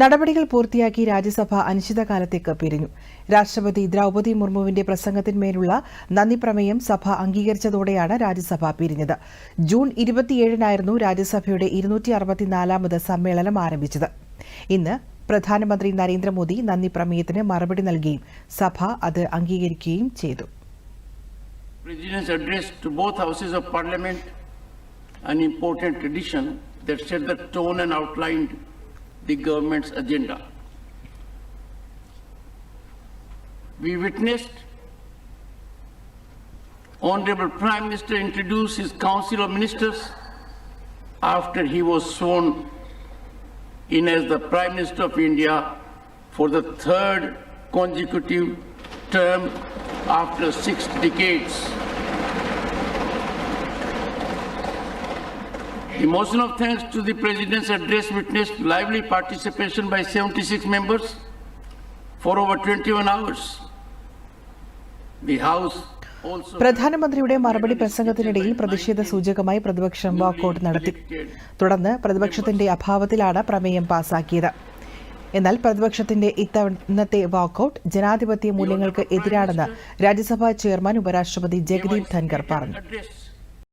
നടപടികൾ പൂർത്തിയാക്കി രാജ്യസഭ അനിശ്ചിതകാലത്തേക്ക് പിരിഞ്ഞു. രാഷ്ട്രപതി ദ്രൌപതി മുർമുവിന്റെ പ്രസംഗത്തിന്മേലുള്ള നന്ദി പ്രമേയം സഭ അംഗീകരിച്ചതോടെയാണ് രാജ്യസഭ പിരിഞ്ഞത്. ജൂൺ ഇരുപത്തിയേഴിനായിരുന്നു രാജ്യസഭയുടെ ഇരുന്നൂറ്റി അറുപത്തിനാലാമത് സമ്മേളനം ആരംഭിച്ചത്. ഇന്ന് പ്രധാനമന്ത്രി നരേന്ദ്രമോദി നന്ദി പ്രമേയത്തിന് മറുപടി നൽകുകയും സഭ അത് അംഗീകരിക്കുകയും ചെയ്തു. An important tradition that set the tone and outlined the government's agenda. We witnessed Honorable Prime Minister introduce his Council of Ministers after he was sworn in as the Prime Minister of India for the third consecutive term after six decades. The motion of thanks to the President's address witnessed lively participation by 76 members for over 21 hours. The House പ്രധാനമന്ത്രിയുടെ മറുപടി പ്രസംഗത്തിനിടയിൽ പ്രതിഷേധ സൂചകമായി പ്രതിപക്ഷം walkout നടത്തി. തുടർന്ന് പ്രതിപക്ഷത്തിന്റെ അഭാവത്തിലാണ് പ്രമേയം പാസാക്കിയത്. എന്നാൽ പ്രതിപക്ഷത്തിന്റെ ഇത്തവണത്തെ വാക്കൌട്ട് ജനാധിപത്യ മൂല്യങ്ങൾക്ക് എതിരാണെന്ന് രാജ്യസഭാ ചെയർമാൻ ഉപരാഷ്ട്രപതി ജഗദീപ് ധൻഖർ പറഞ്ഞു.